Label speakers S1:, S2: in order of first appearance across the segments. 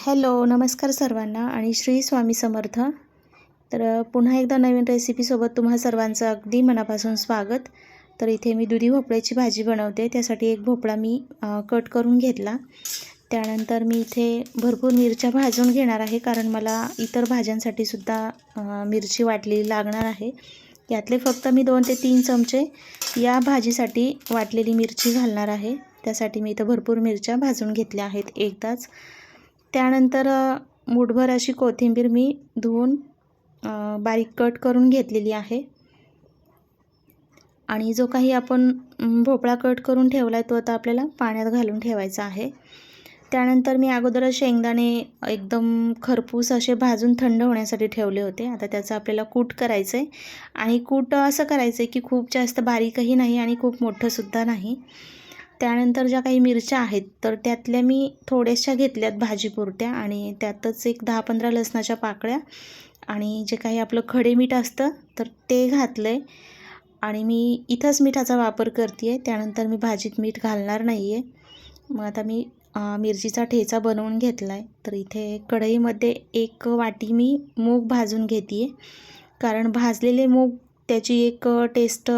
S1: Hello नमस्कार सर्वांना आणि श्री स्वामी समर्थ. तर पुन्हा एकदा नवीन रेसिपीसोबत तुम्हा सर्वांचं अगदी मनापासून स्वागत. तर इथे मी दुधी भोपळ्याची भाजी बनवते. त्यासाठी एक भोपळा मी कट करून घेतला. त्यानंतर मी इथे भरपूर मिरच्या भाजून घेणार आहे कारण मला इतर भाज्यांसाठी सुद्धा मिरची वाटलेली लागणार आहे. यातले फक्त मी दोन ते तीन चमचे या भाजीसाठी वाटलेली मिरची घालणार आहे. त्यासाठी मी इथं भरपूर मिरच्या भाजून घेतल्या आहेत. एकदाच त्यानंतर मूठभर अशी कोथिंबीर मी धुवून बारीक कट करून घेतलेली आहे. आणि जो काही आपण भोपळा कट करून ठेवला आहे तो आता आपल्याला पाण्यात घालून ठेवायचा आहे. त्यानंतर मी अगोदरच शेंगदाणे एकदम खरपूस असे भाजून थंड होण्यासाठी ठेवले होते. आता त्याचं आपल्याला कूट करायचं आहे आणि कूट असं करायचं आहे की खूप जास्त बारीकही नाही आणि खूप मोठंसुद्धा नाही. त्यानंतर ज्या काही मिरच्या आहेत तर त्यातल्या मी थोड्याशा घेतल्यात भाजीपुरत्या आणि त्यातच एक दहा पंधरा लसणाच्या पाकळ्या आणि जे काही आपलं खडे मीठ असतं तर ते घातलं आहे आणि मी इथंच मिठाचा वापर करते आहे त्यानंतर मी भाजीत मीठ घालणार नाही आहे मग आता मी मिरचीचा ठेचा बनवून घेतला आहे तर इथे कढईमध्ये एक वाटी मी मूग भाजून घेते आहे कारण भाजलेले मूग त्याची एक टेस्ट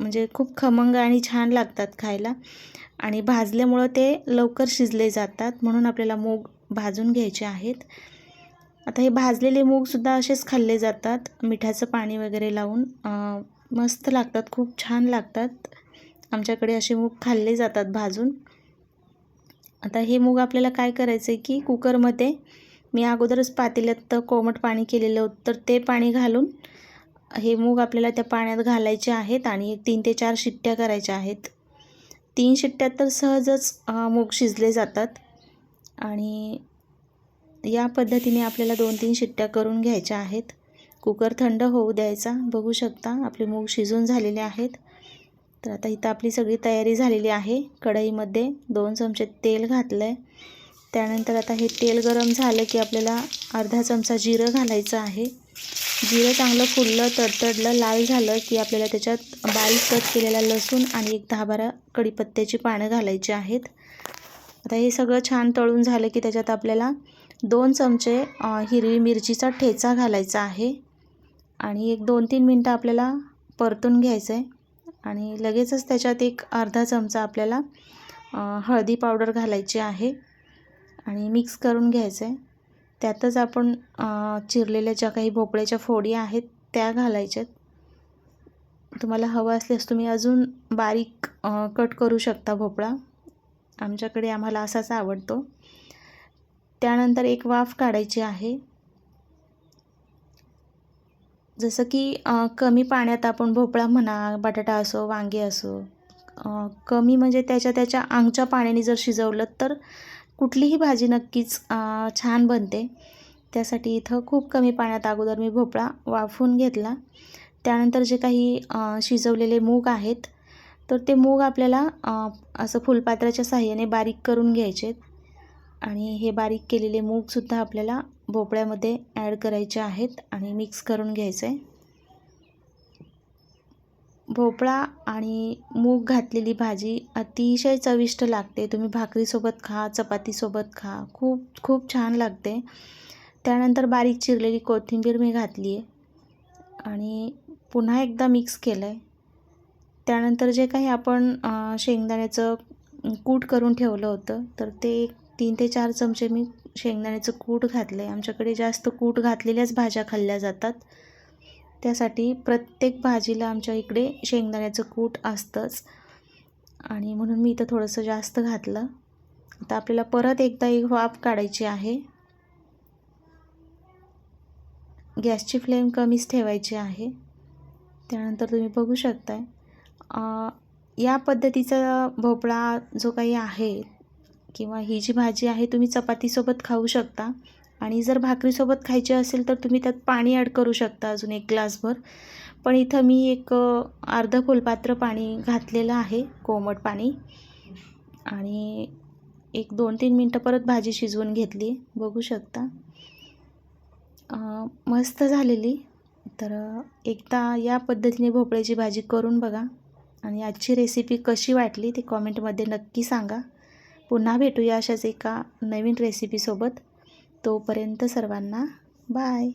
S1: म्हणजे खूप खमंग आणि छान लागतात खायला. आणि भाजल्यामुळं ते लवकर शिजले जातात म्हणून आपल्याला मूग भाजून घ्यायचे आहेत. आता हे भाजलेले मूगसुद्धा असेच खाल्ले जातात. मिठाचं पाणी वगैरे लावून मस्त लागतात खूप छान लागतात. आमच्याकडे असे मूग खाल्ले जातात भाजून. आता हे मूग आपल्याला काय करायचं आहे की कुकरमध्ये मी अगोदरच पातेल्यात कोमट पाणी केलेलं होतं तर ते पाणी घालून हे मूग आपल्याला त्या पाण्यात घालायचे आहेत आणि तीन ते चार शिट्ट्या करायच्या आहेत. तीन शिट्ट्यात तर सहजच मूग शिजले जातात. आणि या पद्धतीने आपल्याला दोन तीन शिट्ट्या करून घ्यायच्या आहेत. कुकर थंड होऊ द्यायचा. बघू शकता आपले मूग शिजून झालेले आहेत. तर आता इथं आपली सगळी तयारी झालेली आहे. कढईमध्ये दोन चमचे तेल घातलं आहे त्यानंतर आता हे तेल गरम झालं की आपल्याला अर्धा चमचा जिरं घालायचं आहे. जिरं चांगलं फुललं तडतडलं लाल झालं की आपल्याला त्याच्यात बारीक कट केलेला लसूण आणि एक दहा बारा कढीपत्त्याची पानं घालायची आहेत. आता हे सगळं छान तळून झालं की त्याच्यात आपल्याला दोन चमचे हिरवी मिरचीचा ठेचा घालायचा आहे. आणि एक दोन तीन मिनटं आपल्याला परतून घ्यायचं आहे आणि लगेचच त्याच्यात एक अर्धा चमचा आपल्याला हळदी पावडर घालायची आहे. आणि मिक्स करून घ्यायचं आहे त्यातच आपण चिरलेल्या ज्या काही भोपळ्याच्या फोडी आहेत त्या घालायच्यात. तुम्हाला हवं असल्यास तुम्ही अजून बारीक कट करू शकता भोपळा. आमच्याकडे आम्हाला असाच आवडतो. त्यानंतर एक वाफ काढायची आहे. जसं की कमी पाण्यात आपण भोपळा म्हणा बटाटा असो वांगे असो कमी म्हणजे त्याच्या त्याच्या अंगच्या पाण्याने जर शिजवलं तर कुठलीही भाजी नक्कीच छान बनते. त्यासाठी इथं खूप कमी पाण्यात अगोदर मी भोपळा वाफून घेतला. त्यानंतर जे काही शिजवलेले मूग आहेत तर ते मूग आपल्याला असं फुलपात्राच्या साह्याने बारीक करून घ्यायचे. आणि हे बारीक केलेले मूगसुद्धा आपल्याला भोपळ्यामध्ये ॲड करायचे आहेत आणि मिक्स करून घ्यायचं. आहे भोपळा आणि मूग घातलेली भाजी अतिशय चविष्ट लागते. तुम्ही भाकरीसोबत खा चपातीसोबत खा. खूप खूप छान लागते. त्यानंतर बारीक चिरलेली कोथिंबीर मी घातली आहे आणि पुन्हा एकदा मिक्स केलं आहे त्यानंतर जे काही आपण शेंगदाण्याचं कूट करून ठेवलं होतं तर ते तीन ते चार चमचे मी शेंगदाण्याचं कूट घातलं आहे आमच्याकडे जास्त कूट घातलेल्याच भाज्या खाल्ल्या जातात. त्यासाठी प्रत्येक भाजीला आमच्या इकडे शेंगदाण्याचं कूट असतंच. आणि म्हणून मी इथं थोडंसं जास्त घातलं. आता आपल्याला परत एकदा एक वाफ काढायची आहे. गॅसची फ्लेम कमीच ठेवायची आहे. त्यानंतर तुम्ही बघू शकताय. या पद्धतीचा भोपळा जो काही आहे किंवा ही जी भाजी आहे तुम्ही चपातीसोबत खाऊ शकता. आणि जर भाकरीसोबत खायची असेल तर तुम्ही त्यात पाणी ॲड करू शकता अजून एक ग्लासभर. पण इथं मी एक अर्ध फुलपात्र पाणी घातलेलं आहे कोमट पाणी. आणि एक दोन तीन मिनटं परत भाजी शिजवून घेतली बघू शकता. मस्त झालेली. तर एकदा या पद्धतीने भोपळ्याची भाजी करून बघा. आणि आजची रेसिपी कशी वाटली ती कॉमेंटमध्ये नक्की सांगा. पुन्हा भेटूया अशाच एका नवीन रेसिपीसोबत तोपर्यंत सर्वांना बाय.